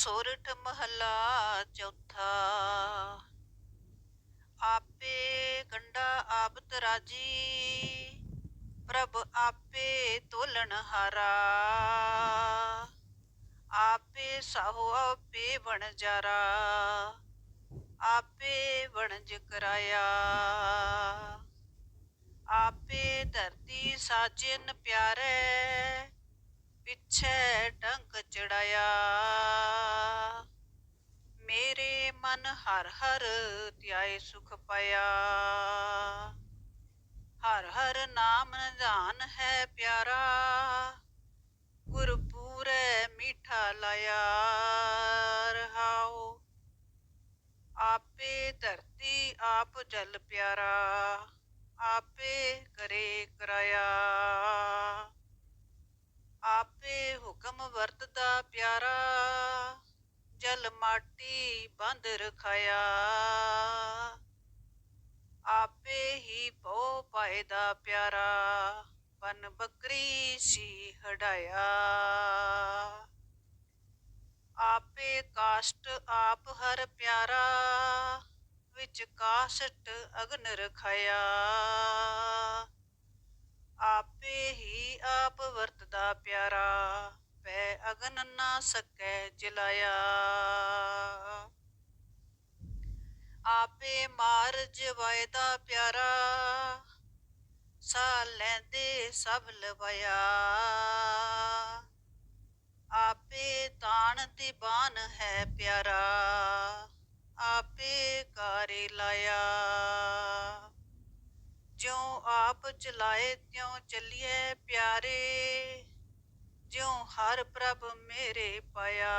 ਸੋਰਠ ਮਹੱਲਾ ਚੌਥਾ। ਆਪੇ ਗੰਡਾ ਆਪਤ ਰਾਜੀ, ਪ੍ਰਭ ਆਪੇ ਤੋਲਣ ਹਾਰਾ। ਆਪੇ ਸਾਹੋ ਆਪੇ ਬਣ ਜਾਰਾ, ਆਪੇ ਵਣਜ ਕਰਾਇਆ। ਆਪੇ ਧਰਤੀ ਸਾਜਨ ਪਿਆਰੇ ਪਿੱਛੇ ਟੰਕ ਚੜਾਇਆ। ਮੇਰੇ ਮਨ ਹਰ ਹਰ ਧਿਆਏ ਸੁਖ ਪਾਇਆ। ਹਰ ਹਰ ਨਾਮ ਨਿਧਾਨ ਹੈ ਪਿਆਰਾ। ਗੁਰਪੂਰੇ ਮੀਠਾ ਲਾਇਆ। ਰਹਾਓ ਆਪੇ ਧਰਤੀ ਆਪ ਜਲ ਪਿਆਰਾ। ਆਪੇ ਕਰੇ ਕਰਾਇਆ। ਆਪੇ ਹੁਕਮ ਵਰਤਦਾ ਪਿਆਰਾ, ਜਲ ਮਾਟੀ ਬੰਦ ਰਖਾਇਆ। ਆਪੇ ਹੀ ਪੋ ਪਾਇਦਾ ਪਿਆਰਾ, ਬਨ ਬੱਕਰੀ ਸੀ ਹਡਾਇਆ ਆਪੇ ਕਾਸ਼ਟ ਆਪ ਹਰ ਪਿਆਰਾ, ਵਿੱਚ ਕਾਸ਼ਟ ਅਗਨ ਰਖਾਇਆ। ਆਪੇ ਹੀ ਆਪ ਵਰਤਦਾ ਪਿਆਰਾ ਪੈ ਨਾ ਸਕੈ ਜਲਾਇਆ। ਆਪੇ ਮਾਰ ਜਵਾਇਦਾ ਪਿਆਰਾ ਸਾ ਲੈਂਦੇ ਸਭ ਲਵਾਇਆ। ਆਪੇ ਤਾਣ ਤੇ ਬਾਨ ਹੈ ਪਿਆਰਾ, ਆਪੇ ਕਾਰੇ ਲਾਇਆ। ਜਿਉ ਆਪ ਚਲਾਏ ਤਿਉ ਚੱਲੀਏ ਪਿਆਰੇ ਜਿਉ ਹਰ ਪ੍ਰਭ ਮੇਰੇ ਪਾਇਆ।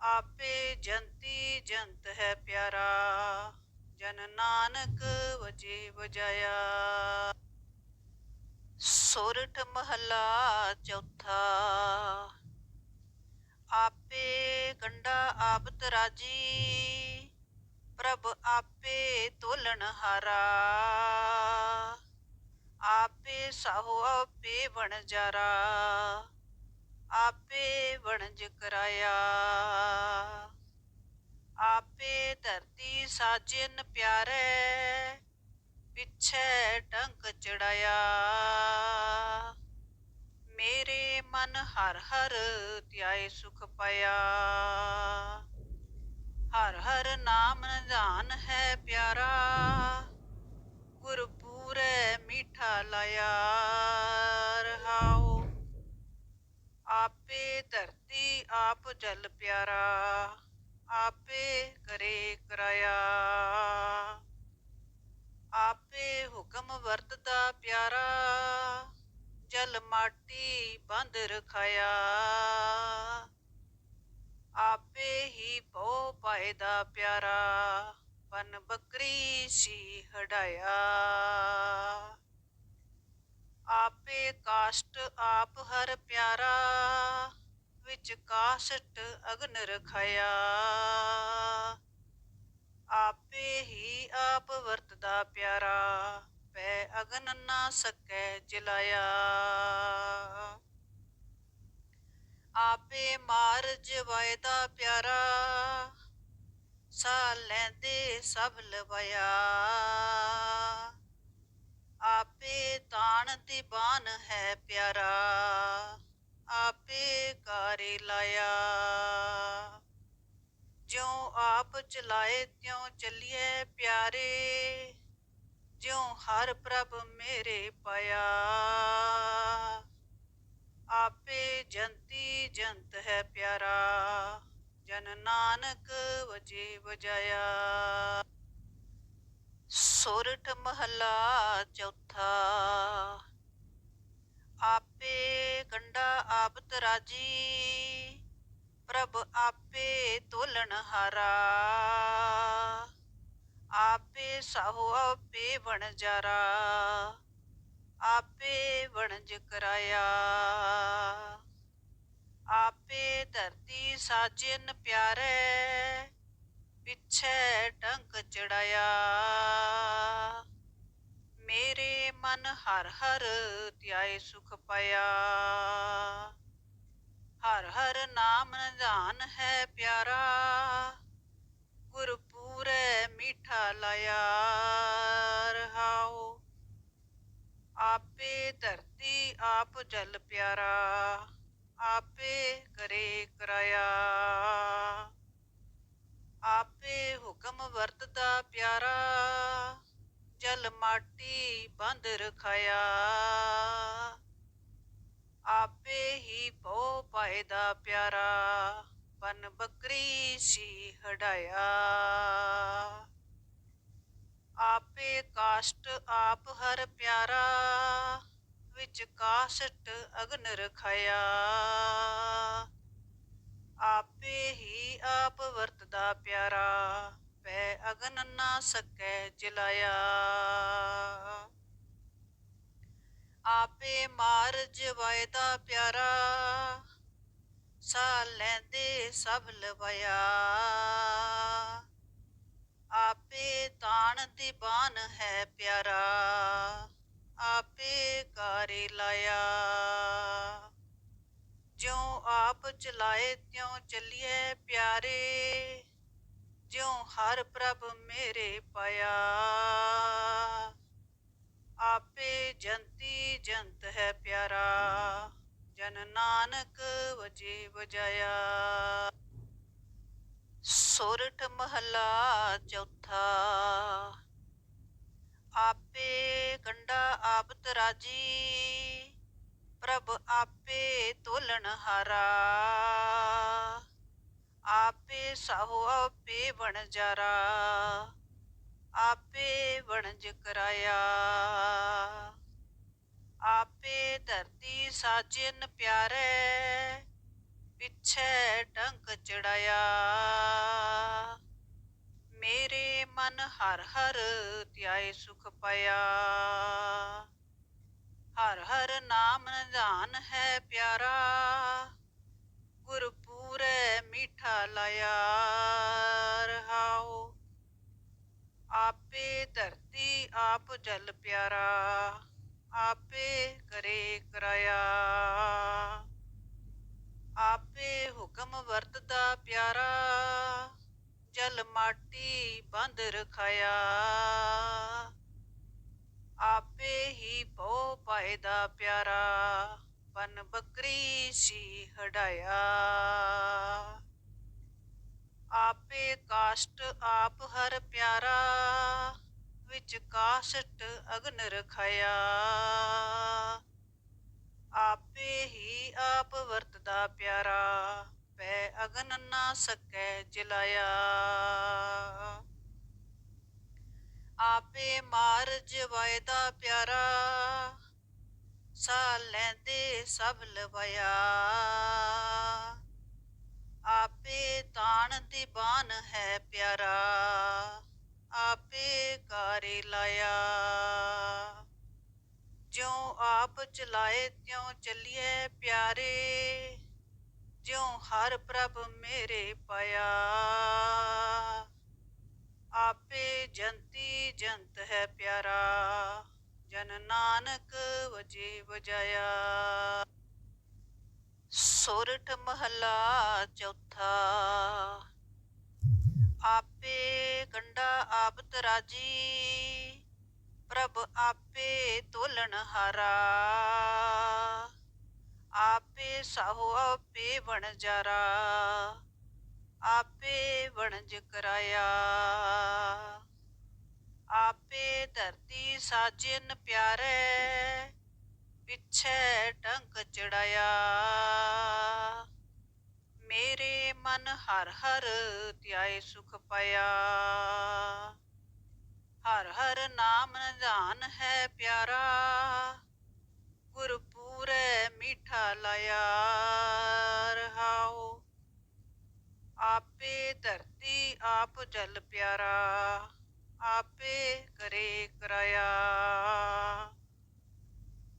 ਆਪੇ ਜੰਤੀ ਜੰਤ ਹੈ ਪਿਆਰਾ, ਜਨ ਨਾਨਕ ਵਜੇ ਵਜਾਇਆ। ਸੁਰਠ ਮਹੱਲਾ ਚੌਥਾ, ਆਪੇ ਗੰਡਾ ਆਪਤ ਰਾਜੀ, ਪ੍ਰਭ ਆਪੇ ਤੋਲਣ ਹਾਰਾ। ਆਪੇ ਸਾਹੋ ਆਪੇ ਬਣਜਰਾ ਆਪੇ ਵਣਜ ਕਰਾਇਆ। ਆਪੇ ਧਰਤੀ ਸਾਜਨ ਪਿਆਰੇ, ਪਿੱਛੇ ਟੰਕ ਚੜਾਇਆ। ਮੇਰੇ ਮਨ ਹਰ ਹਰ ਧਿਆਏ ਸੁਖ ਪਾਇਆ। ਹਰ ਹਰ ਨਾਮ ਨਿਧਾਨ ਹੈ ਪਿਆਰਾ। ਗੁਰਪੂਰੇ ਮੀਠਾ ਲਾਇਆ ਰਹਾਓ। ਆਪੇ ਧਰਤੀ ਆਪ ਜਲ ਪਿਆਰਾ, ਆਪੇ ਕਰੇ ਕਰਾਇਆ ਆਪੇ ਹੁਕਮ ਵਰਤਦਾ ਪਿਆਰਾ, ਜਲ ਮਾਟੀ ਬੰਦ ਰਖਾਇਆ। ਆਪੇ ਹੀ ਪੋ ਪਾਇਦਾ ਪਿਆਰਾ ਬਨ ਬੱਕਰੀ ਸੀ ਹਟਾਇਆ ਆਪੇ ਕਾਸ਼ਟ ਆਪ ਹਰ ਪਿਆਰਾ, ਵਿੱਚ ਕਾਸ਼ਟ ਅਗਨ ਰਖਾਇਆ। ਆਪੇ ਹੀ ਆਪ ਵਰਤਦਾ ਪਿਆਰਾ, ਪੈ ਅਗਨ ਨਾ ਸਕੈ ਜਲਾਇਆ। ਆਪੇ ਮਾਰ ਜਵਾਇਦਾ ਪਿਆਰਾ ਸਾਹ ਲੈਂਦੇ ਸਭ ਲਵਾਇਆ। ਆਪੇ ਤਾਣ ਤੇ ਬਾਨ ਹੈ ਪਿਆਰਾ, ਆਪੇ ਕਾਰੇ ਲਾਇਆ। ਜਿਉ ਆਪ ਚਲਾਏ ਤਿਉ ਚੱਲੀਏ ਪਿਆਰੇ, ਜਿਉ ਹਰ ਪ੍ਰਭ ਮੇਰੇ ਪਾਇਆ। ਆਪੇ ਜੰਤੀ ਜੰਤ ਹੈ ਪਿਆਰਾ ਜਨ ਨਾਨਕ ਵਜੇ ਵਜਾਇਆ। ਸੋਰਠ ਮਹੱਲਾ ਚੌਥਾ। ਆਪੇ ਗੰਡਾ ਆਪਤ ਰਾਜੀ, ਪ੍ਰਭ ਆਪੇ ਤੋਲਣ ਹਾਰਾ। ਆਪੇ ਸਾਹੋ ਆਪੇ ਬਣ ਜਾਰਾ, ਆਪੇ ਵਣਜ ਕਰਾਇਆ। ਆਪੇ ਧਰਤੀ ਸਾਜਨ ਪਿਆਰੇ, ਪਿੱਛੇ ਟੰਕ ਚੜਾਇਆ। ਮੇਰੇ ਮਨ ਹਰ ਹਰ ਧਿਆਏ ਸੁਖ ਪਾਇਆ। ਹਰ ਹਰ ਨਾਮ ਨਿਧਾਨ ਹੈ ਪਿਆਰਾ, ਗੁਰਪੂਰੈ ਮੀਠਾ ਲਾਇਆ। ਰਹਾਓ, ਆਪੇ ਧਰਤੀ ਆਪ ਜਲ ਪਿਆਰਾ। ਆਪੇ ਕਰੇ ਕਰਾਇਆ। ਆਪੇ ਹੁਕਮ ਵਰਤਦਾ ਪਿਆਰਾ, ਜਲ ਮਾਟੀ ਬੰਦ ਰਖਾਇਆ। ਆਪੇ ਹੀ ਬਹੁ ਪਾਏ ਦਾ ਪਿਆਰਾ, ਬਨ ਬੱਕਰੀ ਸੀ ਹੜਾਇਆ। ਆਪੇ ਕਾਸ਼ਟ ਆਪ ਹਰ ਪਿਆਰਾ ਵਿੱਚ ਕਾਸ਼ਟ ਅਗਨ ਰਖਾਇਆ। ਆਪੇ ਹੀ ਆਪ ਵਰਤਦਾ ਪਿਆਰਾ, ਪੈ ਅਗਨ ਨਾ ਸਕੈ ਜਲਾਇਆ। ਆਪੇ ਮਾਰਜ ਵਾਇਦਾ ਪਿਆਰਾ ਸਾ ਲੈਂਦੇ ਸਭ ਲਵਾਇਆ। ਆਪੇ ਤਾਣ ਦੀਵਾਨ ਹੈ ਪਿਆਰਾ। ਆਪੇ ਕਾਰੇ ਲਾਇਆ। ਜਿਉ ਆਪ ਚਲਾਏ, ਤਿਉ ਚੱਲੀਏ ਪਿਆਰੇ। ਜਿਉ ਹਰ ਪ੍ਰਭ ਮੇਰੇ ਪਾਇਆ। ਆਪੇ ਜੰਤੀ ਜੰਤ ਹੈ ਪਿਆਰਾ। ਜਨ ਨਾਨਕ ਵਜੇ ਵਜਾਇਆ। ਸੋਰਠ ਮਹਲਾ ਚੌਥਾ। ਆਪੇ ਕੰਡਾ ਆਪ ਤਰਾਜੀ ਪ੍ਰਭ ਆਪੇ ਤੋਲਣ ਹਾਰਾ। ਆਪੇ ਸਾਹੋ ਆਪੇ ਬਣ ਜਾਰਾ, ਆਪੇ ਵਣਜ ਕਰਾਇਆ। ਆਪੇ ਧਰਤੀ ਸਾਜਨ ਪਿਆਰੇ, ਪਿੱਛੇ ਡੰਕ ਚੜਾਇਆ। ਮੇਰੇ ਮਨ ਹਰ ਹਰ ਧਿਆਏ ਸੁਖ ਪਾਇਆ। ਹਰ ਹਰ ਨਾਮ ਨਿਧਾਨ ਹੈ ਪਿਆਰਾ। ਗੁਰਪੂਰੈ ਮੀਠਾ ਲਾਇਆ। ਰਹਾਓ ਆਪੇ ਧਰਤੀ ਆਪ ਜਲ ਪਿਆਰਾ। ਆਪੇ ਕਰੇ ਕਰਾਇਆ। ਆਪੇ ਹੁਕਮ ਵਰਤਦਾ ਪਿਆਰਾ। ਜਲ ਮਾਟੀ ਬੰਦ ਰਖਾਇਆ। ਆਪੇ ਹੀ ਬਹੁ ਪਾਏ ਦਾ ਪਿਆਰਾ, ਬਨ ਬੱਕਰੀ ਸੀ ਹਡਾਇਆ ਆਪੇ ਕਾਸ਼ਟ ਆਪ ਹਰ ਪਿਆਰਾ, ਵਿੱਚ ਕਾਸ਼ਟ ਅਗਨ ਰਖਾਇਆ। ਆਪੇ ਹੀ ਆਪ ਵਰਤਦਾ ਪਿਆਰਾ ਪੈ ਅਗਨ ਨਾ ਸਕੈ ਜਲਾਇਆ। ਆਪੇ ਮਾਰਜ ਵਾਇਦਾ ਪਿਆਰਾ ਸਾ ਲੈਂਦੇ ਸਭ ਲਵਾਇਆ। ਆਪੇ ਤਾਣ ਦੀ ਬਾਨ ਹੈ ਪਿਆਰਾ, ਆਪੇ ਕਾਰੇ ਲਾਇਆ। ਜਿਉ ਆਪ ਚਲਾਏ ਤਿਉ ਚੱਲੀਏ ਪਿਆਰੇ। ਜਿਉ ਹਰ ਪ੍ਰਭ ਮੇਰੇ ਪਾਇਆ। ਆਪੇ ਜੰਤੀ ਜੰਤ ਹੈ ਪਿਆਰਾ, ਜਨ ਨਾਨਕ ਵਜੇ ਵਜਾਇਆ। ਸੋਰਠ ਮਹਲਾ ਚੌਥਾ, ਆਪੇ ਗੰਡਾ ਆਪਤ ਰਾਜੀ, ਪ੍ਰਭ ਆਪੇ ਤੋਲਣ ਹਾਰਾ। ਆਪੇ ਸਾਹੋ ਆਪੇ ਬਣ ਜਾਰਾ, ਆਪੇ ਵਣਜ ਕਰਾਇਆ। ਆਪੇ ਧਰਤੀ ਸਾਜਨ ਪਿਆਰੇ, ਪਿੱਛੇ ਡੰਕ ਚੜਾਇਆ। ਮੇਰੇ ਮਨ ਹਰ ਹਰ ਧਿਆਏ ਸੁਖ ਪਾਇਆ। ਹਰ ਹਰ ਨਾਮ ਨਿਧਾਨ ਹੈ ਪਿਆਰਾ ਗੁਰਪੂਰੈ ਮੀਠਾ ਲਾਇਆ, ਰਹਾਓ। ਆਪੇ ਧਰਤੀ ਆਪ ਜਲ ਪਿਆਰਾ, ਆਪੇ ਕਰੇ ਕਰਾਇਆ।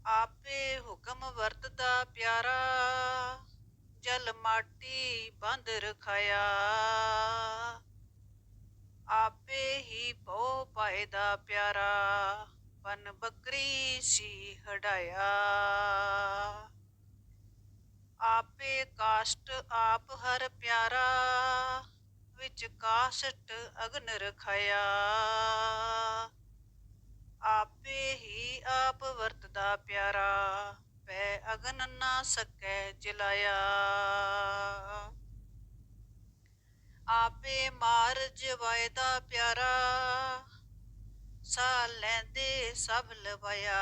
ਆਪੇ ਹੁਕਮ ਵਰਤਦਾ ਪਿਆਰਾ, ਜਲ ਮਾਟੀ ਬੰਦ ਰਖਾਇਆ। ਆਪੇ ਹੀ ਪੋ ਪਾਇਦਾ ਪਿਆਰਾ ਬਨ ਬੱਕਰੀ ਸੀ ਹਟਾਇਆ ਆਪੇ ਕਾਸ਼ਟ ਆਪ ਹਰ ਪਿਆਰਾ, ਵਿੱਚ ਕਾਸ਼ਟ ਅਗਨ ਰਖਾਇਆ। ਆਪੇ ਹੀ ਆਪ ਵਰਤਦਾ ਪਿਆਰਾ, ਪੈ ਅਗਨ ਨਾ ਸਕੈ ਜਲਾਇਆ। ਆਪੇ ਮਾਰਜ ਵਾਇਦਾ ਪਿਆਰਾ ਸਾਹ ਲੈਂਦੇ ਸਭ ਲਵਾਇਆ।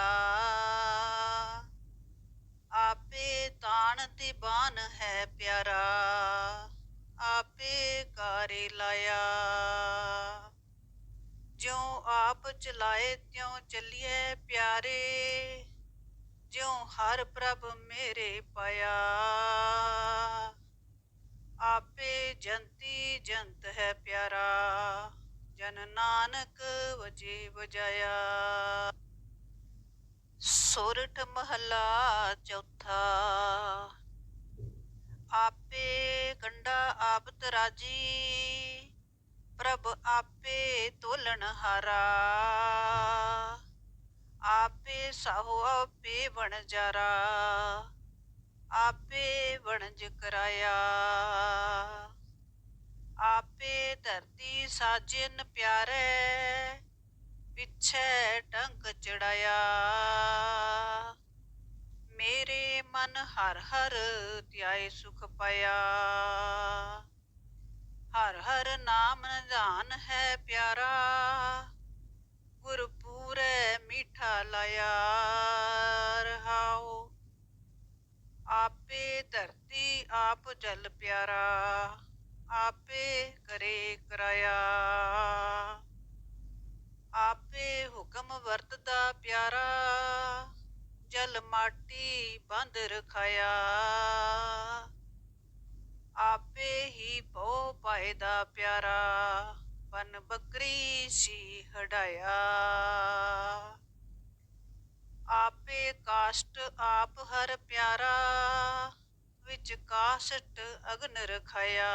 ਆਪੇ ਤਾਣ ਤੇ ਬਾਨ ਹੈ ਪਿਆਰਾ, ਆਪੇ ਕਾਰੇ ਲਾਇਆ। ਜਿਉ ਆਪ ਚਲਾਏ ਤਿਉ ਚੱਲੀਏ ਪਿਆਰੇ, ਜਿਉ ਹਰ ਪ੍ਰਭ ਮੇਰੇ ਪਾਇਆ। ਆਪੇ ਜੰਤੀ ਜੰਤ ਹੈ ਪਿਆਰਾ ਜਨ ਨਾਨਕ ਵਜੇ ਵਜਾਇਆ। ਸੋਰਠ ਮਹਲਾ ਚੌਥਾ। ਆਪੇ ਕੰਡਾ ਆਪਤ ਰਾਜੀ, ਪ੍ਰਭ ਆਪੇ ਤੋਲਣ ਹਾਰਾ। ਆਪੇ ਸਾਹੋ ਆਪੇ ਬਣ ਜਾਰਾ, ਆਪੇ ਵਣਜ ਕਰਾਇਆ। ਆਪੇ ਧਰਤੀ ਸਾਜਨ ਪਿਆਰੇ, ਪਿੱਛੇ ਟੰਕ ਚੜਾਇਆ। ਮੇਰੇ ਮਨ ਹਰ ਹਰ ਧਿਆਏ ਸੁਖ ਪਾਇਆ। ਹਰ ਹਰ ਨਾਮ ਨਿਧਾਨ ਹੈ ਪਿਆਰਾ ਗੁਰ ਪੂਰੇ ਮੀਠਾ ਲਾਇਆ। ਰਹਾਓ, ਆਪੇ ਧਰਤੀ ਆਪ ਜਲ ਪਿਆਰਾ। ਆਪੇ ਕਰੇ ਕਰਾਇਆ। ਆਪੇ ਹੁਕਮ ਵਰਤਦਾ ਪਿਆਰਾ, ਜਲ ਮਾਟੀ ਬੰਦ ਰਖਾਇਆ। ਆਪੇ ਹੀ ਬਹੁ ਪਾਏ ਦਾ ਪਿਆਰਾ, ਬਨ ਬੱਕਰੀ ਸੀ ਹਟਾਇਆ ਆਪੇ ਕਾਸ਼ਟ ਆਪ ਹਰ ਪਿਆਰਾ ਵਿੱਚ ਕਾਸ਼ਟ ਅਗਨ ਰਖਾਇਆ।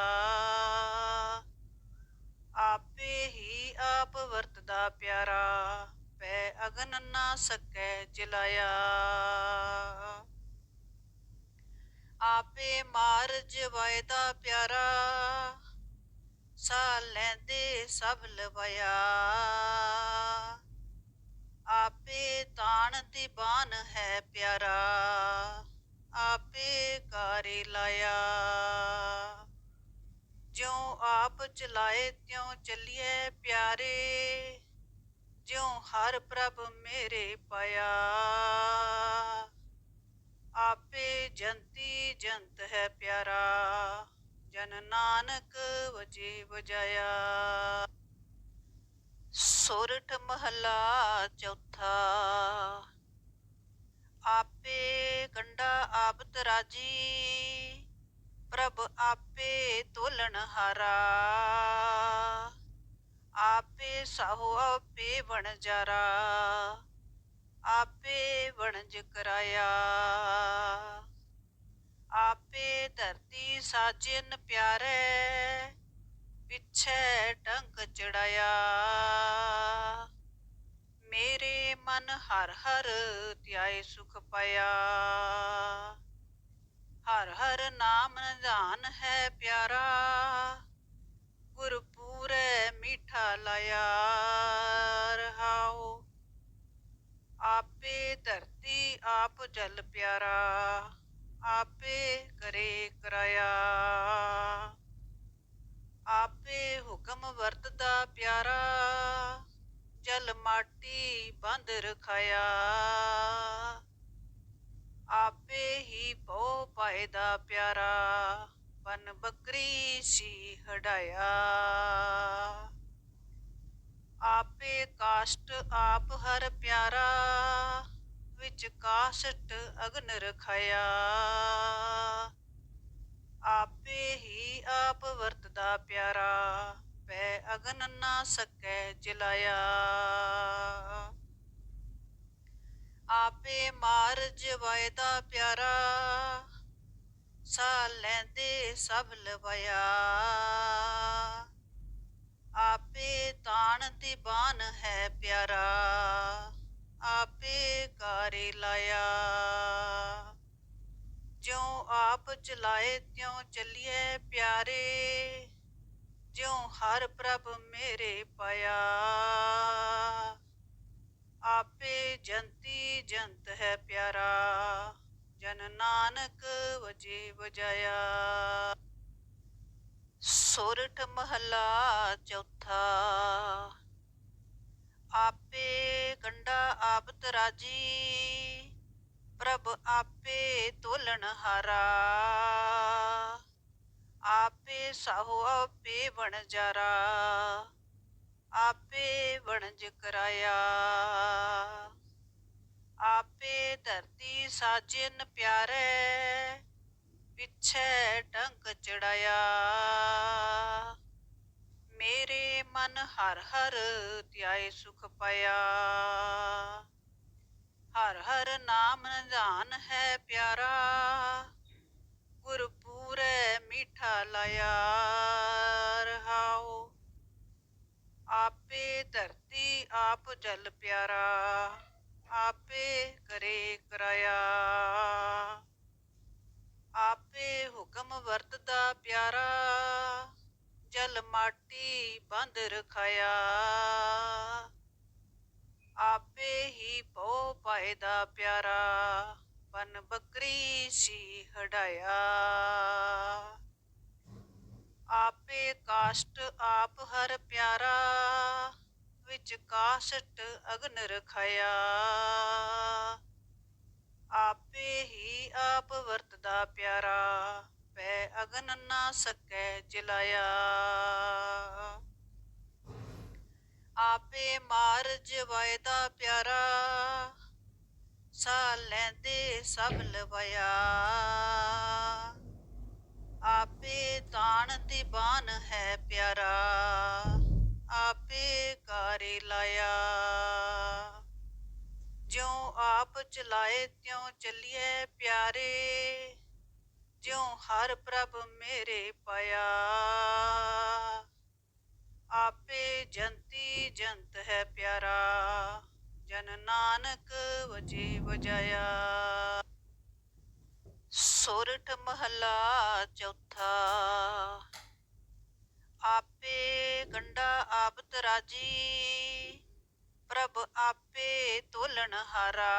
ਆਪੇ ਹੀ ਆਪ ਵਰਤਦਾ ਪਿਆਰਾ, ਪੈ ਅਗਨ ਨਾ ਸਕੈ ਜਲਾਇਆ। ਆਪੇ ਮਾਰਜ ਵਾਇਦਾ ਪਿਆਰਾ ਸਾ ਲੈਂਦੇ ਸਭ ਲਵਾਇਆ। ਆਪੇ ਤਾਣ ਦੀ ਬਾਨ ਹੈ ਪਿਆਰਾ। ਆਪੇ ਕਾਰੇ ਲਾਇਆ। ਜਿਉ ਆਪ ਚਲਾਏ, ਤਿਉ ਚੱਲੀਏ ਪਿਆਰੇ। ਜਿਉ ਹਰ ਪ੍ਰਭ ਮੇਰੇ ਪਾਇਆ। ਆਪੇ ਜੰਤੀ ਜੰਤ ਹੈ ਪਿਆਰਾ। ਜਨ ਨਾਨਕ ਵਜੇ ਵਜਾਇਆ। ਸੋਰਠ ਮਹਲਾ ਚੌਥਾ। ਆਪੇ ਕੰਡਾ ਆਪ ਤਰਾਜੀ ਪ੍ਰਭ ਆਪੇ ਤੋਲਣ ਹਾਰਾ। ਆਪੇ ਸਾਹੋ ਆਪੇ ਬਣ ਜਾਰਾ, ਆਪੇ ਵਣਜ ਕਰਾਇਆ। ਆਪੇ ਧਰਤੀ ਸਾਜਨ ਪਿਆਰੇ, ਪਿੱਛੇ ਟੰਕ ਚੜਾਇਆ। ਮਨ ਹਰ ਹਰ ਧਿਆਏ ਸੁਖ ਪਾਇਆ। ਹਰ ਹਰ ਨਾਮ ਨਿਧਾਨ ਹੈ ਪਿਆਰਾ। ਗੁਰ ਪੂਰੇ ਮੀਠਾ ਲਾਇਆ। ਰਹਾਓ ਆਪੇ ਧਰਤੀ ਆਪ ਜਲ ਪਿਆਰਾ। ਆਪੇ ਕਰੇ ਕਰਾਇਆ। ਆਪੇ ਹੁਕਮ ਵਰਤਦਾ ਪਿਆਰਾ। ਜਲ ਮਾਟੀ ਬੰਦ ਰਖਾਇਆ। ਆਪੇ ਹੀ ਪੌ ਪਾਏ ਦਾ ਪਿਆਰਾ, ਬਨ ਬੱਕਰੀ ਸੀ ਹਟਾਇਆ ਆਪੇ ਕਾਸ਼ਟ ਆਪ ਹਰ ਪਿਆਰਾ, ਵਿੱਚ ਕਾਸ਼ਟ ਅਗਨ ਰਖਾਇਆ। ਆਪੇ ਹੀ ਆਪ ਵਰਤਦਾ ਪਿਆਰਾ ਪੈ ਅਗਨ ਨਾ ਸਕੈ ਜਲਾਇਆ। ਆਪੇ ਮਾਰਜ ਵਾਇਦਾ ਪਿਆਰਾ ਸਾ ਲੈਂਦੇ ਸਭ ਲਵਾਇਆ। ਆਪੇ ਤਾਣ ਤੇ ਬਾਨ ਹੈ ਪਿਆਰਾ, ਆਪੇ ਕਾਰੇ ਲਾਇਆ। ਜਿਉ ਆਪ ਚਲਾਏ ਤਿਉ ਚੱਲੀਏ ਪਿਆਰੇ ਜਿਉ ਹਰ ਪ੍ਰਭ ਮੇਰੇ ਪਾਇਆ। ਆਪੇ ਜੰਤੀ ਜੰਤ ਹੈ ਪਿਆਰਾ, ਜਨ ਨਾਨਕ ਵਜੇ ਵਜਾਇਆ। ਸੋਰਠ ਮਹਲਾ ਚੌਥਾ, ਆਪੇ ਕੰਡਾ ਆਪ ਤਰਾਜੀ ਪ੍ਰਭ ਆਪੇ ਤੋਲਣ ਹਾਰਾ। ਆਪੇ ਸਾਹੋ ਆਪੇ ਬਣ ਜਾਰਾ, ਆਪੇ ਵਣਜ ਕਰਾਇਆ। ਆਪੇ ਧਰਤੀ ਸਾਜਨ ਪਿਆਰੇ, ਪਿੱਛੇ ਟੰਕ ਚੜਾਇਆ। ਮੇਰੇ ਮਨ ਹਰ ਹਰ ਧਿਆਏ ਸੁਖ ਪਾਇਆ। ਹਰ ਹਰ ਨਾਮ ਨਿਧਾਨ ਹੈ ਪਿਆਰਾ। ਮੀਠਾ ਲਾਇਆ ਆਪੇ ਧਰਤੀ ਆਪ ਜਲ ਪਿਆਰਾ, ਆਪੇ ਕਰੇ ਕਰਾਇਆ। ਆਪੇ ਹੁਕਮ ਵਰਤਦਾ ਪਿਆਰਾ, ਜਲ ਮਾਟੀ ਬੰਦ ਰਖਾਇਆ। ਆਪੇ ਹੀ ਪੋ ਪਾਇਦਾ ਪਿਆਰਾ, ਬਨ ਬੱਕਰੀ ਸੀ ਹੜਾਇਆ। ਆਪੇ ਕਾਸ਼ਟ ਆਪ ਹਰ ਪਿਆਰਾ, ਵਿੱਚ ਕਾਸ਼ਟ ਅਗਨ ਰਖਾਇਆ। ਆਪੇ ਹੀ ਆਪ ਵਰਤਦਾ ਪਿਆਰਾ, ਪੈ ਅਗਨ ਨਾ ਸਕੈ ਜਲਾਇਆ। ਆਪੇ ਮਾਰ ਜਵਾਇਦਾ ਪਿਆਰਾ ਸਾ ਲੈਂਦੇ ਸਭ ਲਵਾਇਆ। ਆਪੇ ਤਾਣ ਤੇ ਬਾਨ ਹੈ ਪਿਆਰਾ, ਆਪੇ ਕਾਰੇ ਲਾਇਆ। ਜਿਉ ਆਪ ਚਲਾਏ, ਤਿਉ ਚੱਲੀਏ ਪਿਆਰੇ, ਜਿਉ ਹਰ ਪ੍ਰਭ ਮੇਰੇ ਪਾਇਆ। ਆਪੇ ਜੰਤੀ ਜੰਤ ਹੈ ਪਿਆਰਾ, ਜਨ ਨਾਨਕ ਵਜੇ ਵਜਾਇਆ। ਸੋਰਠ ਮਹਲਾ ਚੌਥਾ। ਆਪੇ ਗੰਡਾ ਆਪ ਤਰਾਜੀ ਪ੍ਰਭ ਆਪੇ ਤੋਲਣ ਹਾਰਾ।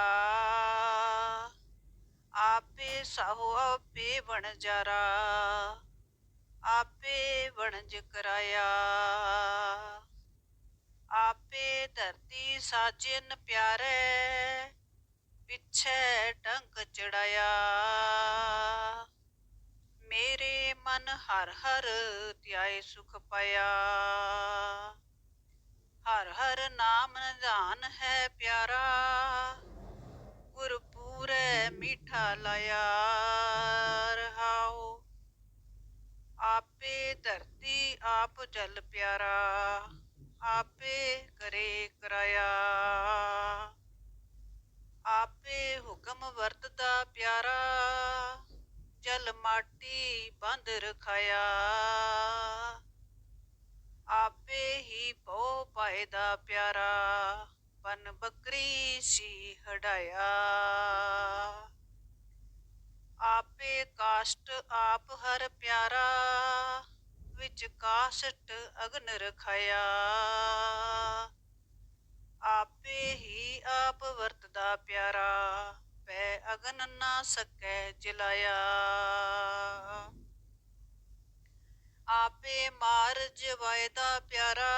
ਆਪੇ ਸਾਹੋ ਆਪੇ ਬਣ ਜਾਰਾ, ਆਪੇ ਵਣਜ ਕਰਾਇਆ। ਆਪੇ ਧਰਤੀ ਸਾਜਨ ਪਿਆਰੇ ਪਿੱਛੇ ਟੰਕ ਚੜਾਇਆ। ਮੇਰੇ ਮਨ ਹਰ ਹਰ ਧਿਆਏ ਸੁਖ ਪਾਇਆ। ਹਰ ਹਰ ਨਾਮ ਨਿਧਾਨ ਹੈ ਪਿਆਰਾ। ਗੁਰ ਪੂਰੇ ਮੀਠਾ ਲਾਇਆ। ਰਹਾਓ ਆਪੇ ਧਰਤੀ ਆਪ ਜਲ ਪਿਆਰਾ। ਆਪੇ ਕਰੇ ਕਰਾਇਆ। ਆਪ ਹੁਕਮ ਵਰਤਦਾ ਪਿਆਰਾ, ਜਲ ਮਾਟੀ ਬੰਦ ਰਖਾਇਆ। ਆਪੇ ਹੀ ਪੋ ਪਾਇਦਾ ਪਿਆਰਾ ਪਨ ਬੱਕਰੀ ਸੀ ਹਟਾਇਆ ਆਪੇ ਕਾਸ਼ਟ ਆਪ ਹਰ ਪਿਆਰਾ, ਵਿੱਚ ਕਾਸ਼ਟ ਅਗਨ ਰਖਾਇਆ। ਆਪੇ ਹੀ ਆਪ ਦਾ ਪਿਆਰਾ, ਪੈ ਅਗਨ ਨਾ ਸਕੈ ਜਲਾਇਆ। ਆਪੇ ਮਾਰ ਜਵਾਇਦਾ ਪਿਆਰਾ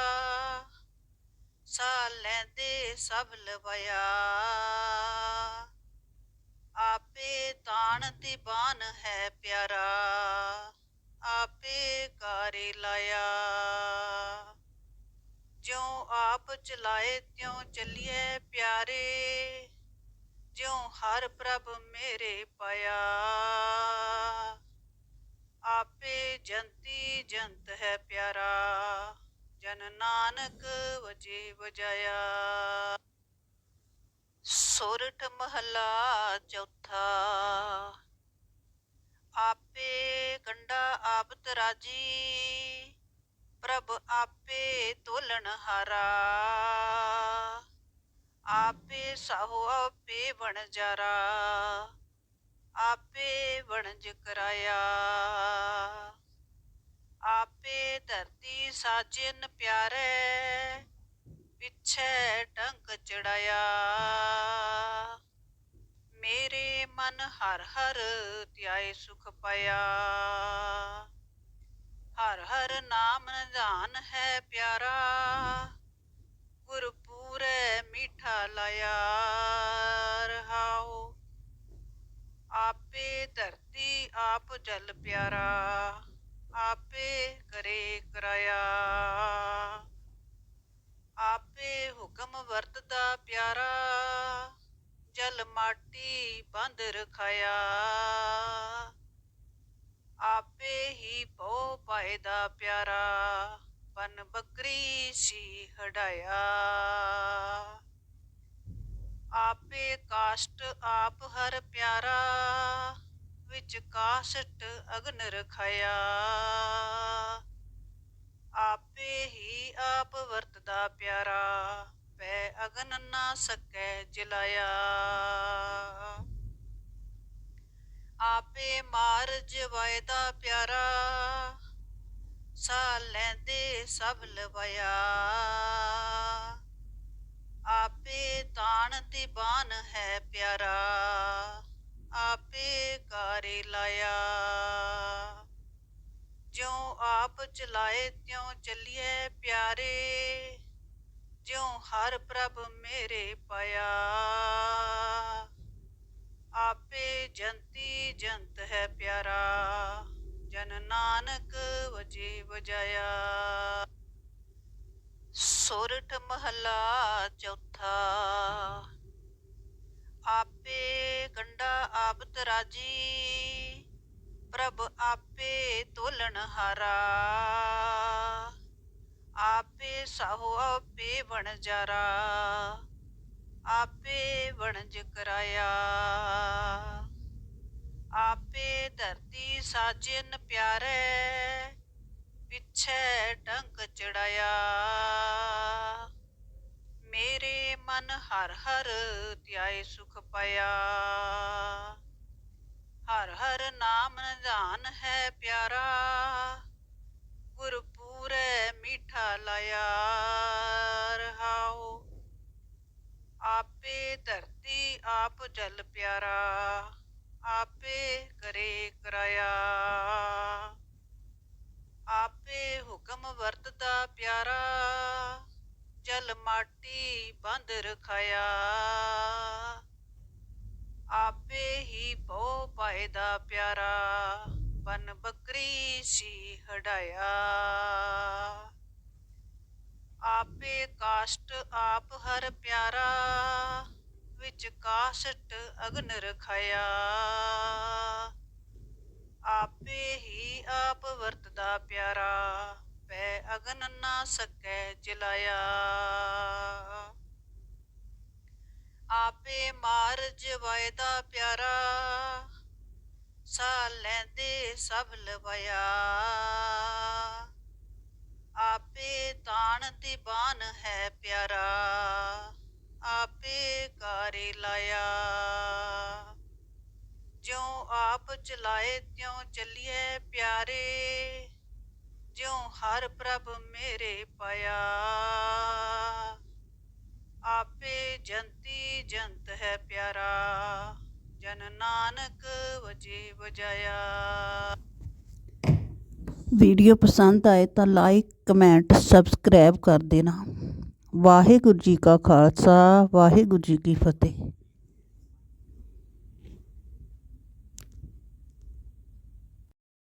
ਸਾ ਲੈਂਦੇ ਸਭ ਲਵਾਇਆ। ਆਪੇ ਤਾਣ ਤੇ ਬਾਨ ਹੈ ਪਿਆਰਾ, ਆਪੇ ਕਾਰੇ ਲਾਇਆ। ਜਿਉ ਆਪ ਚਲਾਏ, ਤਿਉ ਚੱਲੀਏ ਪਿਆਰੇ, ਜਿਉ ਹਰ ਪ੍ਰਭ ਮੇਰੇ ਪਾਇਆ। ਆਪੇ ਜੰਤੀ ਜੰਤ ਹੈ ਪਿਆਰਾ, ਜਨ ਨਾਨਕ ਵਜੇ ਵਜਾਇਆ। ਸੁਰਠ ਮਹਲਾ ਚੌਥਾ, ਆਪੇ ਕੰਡਾ ਆਪ ਤਰਾਜੀ ਪ੍ਰਭ ਆਪੇ ਤੋਲਣ ਹਾਰਾ। ਆਪੇ ਸਾਹੋ ਆਪੇ ਬਣ ਜਾਰਾ। ਆਪੇ ਵਣਜ ਕਰਾਇਆ। ਆਪੇ ਧਰਤੀ ਸਾਜਨ ਪਿਆਰੇ, ਪਿੱਛੇ ਟੰਕ ਚੜਾਇਆ। ਮੇਰੇ ਮਨ ਹਰ ਹਰ ਧਿਆਏ ਸੁਖ ਪਾਇਆ। ਹਰ ਹਰ ਨਾਮ ਨਿਧਾਨ ਹੈ ਪਿਆਰਾ। ਗੁਰਪੂਰੇ ਮੀਠਾ ਲਾਇਆ ਰਹਾਓ। ਆਪੇ ਧਰਤੀ ਆਪ ਜਲ ਪਿਆਰਾ, ਆਪੇ ਕਰੇ ਕਰਾਇਆ। ਆਪੇ ਹੁਕਮ ਵਰਤਦਾ ਪਿਆਰਾ, ਜਲ ਮਾਟੀ ਬੰਦ ਰਖਾਇਆ। ਆਪੇ ਹੀ ਪੋ ਪਾਇਦਾ ਪਿਆਰਾ ਪਨ ਬੱਕਰੀ ਸੀ ਹੜਾਇਆ ਆਪੇ ਕਾਸ਼ਟ ਆਪ ਹਰ ਪਿਆਰਾ, ਵਿੱਚ ਕਾਸ਼ਟ ਅਗਨ ਰਖਾਇਆ। ਆਪੇ ਹੀ ਆਪ ਵਰਤਦਾ ਪਿਆਰਾ, ਪੈ ਅਗਨ ਨਾ ਸਕੈ ਜਲਾਇਆ। ਆਪੇ ਮਾਰ ਜਵਾਇਦਾ ਪਿਆਰਾ ਸਾ ਲੈਂਦੇ ਸਭ ਲਵਾਇਆ। ਆਪੇ ਤਾਣ ਤੇ ਬਾਨ ਹੈ ਪਿਆਰਾ, ਆਪੇ ਕਾਰੇ ਲਾਇਆ। ਜਿਉ ਆਪ ਚਲਾਏ, ਤਿਉ ਚੱਲੀਏ ਪਿਆਰੇ, ਜਿਉ ਹਰ ਪ੍ਰਭ ਮੇਰੇ ਪਾਇਆ। ਆਪੇ ਜੰਤੀ ਜੰਤ ਹੈ ਪਿਆਰਾ, ਜਨ ਨਾਨਕ ਵਜੇ ਵਜਾਇਆ। ਸੋਰਠ ਮਹਲਾ ਚੌਥਾ, ਆਪੇ ਕੰਡਾ ਆਪ ਤਰਾਜੀ ਪ੍ਰਭ ਆਪੇ ਤੋਲਣ ਹਾਰਾ। ਆਪੇ ਸਾਹੋ ਆਪੇ ਬਣ ਜਾਰਾ ਆਪੇ ਵਣਜ ਕਰਾਇਆ। ਆਪੇ ਧਰਤੀ ਸਾਜਨ ਪਿਆਰੇ, ਪਿੱਛੇ ਟੰਕ ਚੜਾਇਆ। ਮੇਰੇ ਮਨ ਹਰ ਹਰ ਧਿਆਏ ਸੁਖ ਪਾਇਆ। ਹਰ ਹਰ ਨਾਮ ਨਿਧਾਨ ਹੈ ਪਿਆਰਾ, ਗੁਰਪੂਰੇ ਮੀਠਾ ਲਾਇਆ। ਰਹਾਓ ਆਪੇ ਧਰਤੀ ਆਪ ਜਲ ਪਿਆਰਾ, ਆਪੇ ਕਰੇ ਕਰਾਇਆ। ਆਪੇ ਹੁਕਮ ਵਰਤਦਾ ਪਿਆਰਾ, ਜਲ ਮਾਟੀ ਬੰਦ ਰਖਾਇਆ। ਆਪੇ ਹੀ ਬਹੁ ਪਾਏ ਦਾ ਪਿਆਰਾ, ਬਨ ਬੱਕਰੀ ਸੀ ਹਟਾਇਆ ਆਪੇ ਕਾਸ਼ਟ ਆਪ ਹਰ ਪਿਆਰਾ, ਵਿੱਚ ਕਾਸ਼ਟ ਅਗਨ ਰਖਾਇਆ। ਆਪੇ ਹੀ ਆਪ ਵਰਤਦਾ ਪਿਆਰਾ, ਪੈ ਅਗਨ ਨਾ ਸਕੈ ਜਲਾਇਆ। ਆਪੇ ਮਾਰ ਜਵਾਇਦਾ ਪਿਆਰਾ ਸਾ ਲੈਂਦੇ ਸਭ ਲਵਾਇਆ। ਆਪੇ ਤਾਣ ਤੇ ਬਾਨ ਹੈ ਪਿਆਰਾ, ਆਪੇ ਕਾਰੇ ਲਾਇਆ। ਜਿਉ ਆਪ ਚਲਾਏ, ਤਿਉ ਚੱਲੀਏ ਪਿਆਰੇ, ਜਿਉ ਹਰ ਪ੍ਰਭ ਮੇਰੇ ਪਾਇਆ। ਆਪੇ ਜੰਤੀ ਜੰਤ ਹੈ ਪਿਆਰਾ, ਜਨ ਨਾਨਕ ਵਜੇ ਵਜਾਇਆ। ਵੀਡੀਓ ਪਸੰਦ ਆਏ ਤਾਂ ਲਾਈਕ, ਕਮੈਂਟ, ਸਬਸਕ੍ਰਾਈਬ ਕਰ ਦੇਣਾ। ਵਾਹਿਗੁਰੂ ਜੀ ਕਾ ਖਾਲਸਾ, ਵਾਹਿਗੁਰੂ ਜੀ ਕੀ ਫਤਿਹ।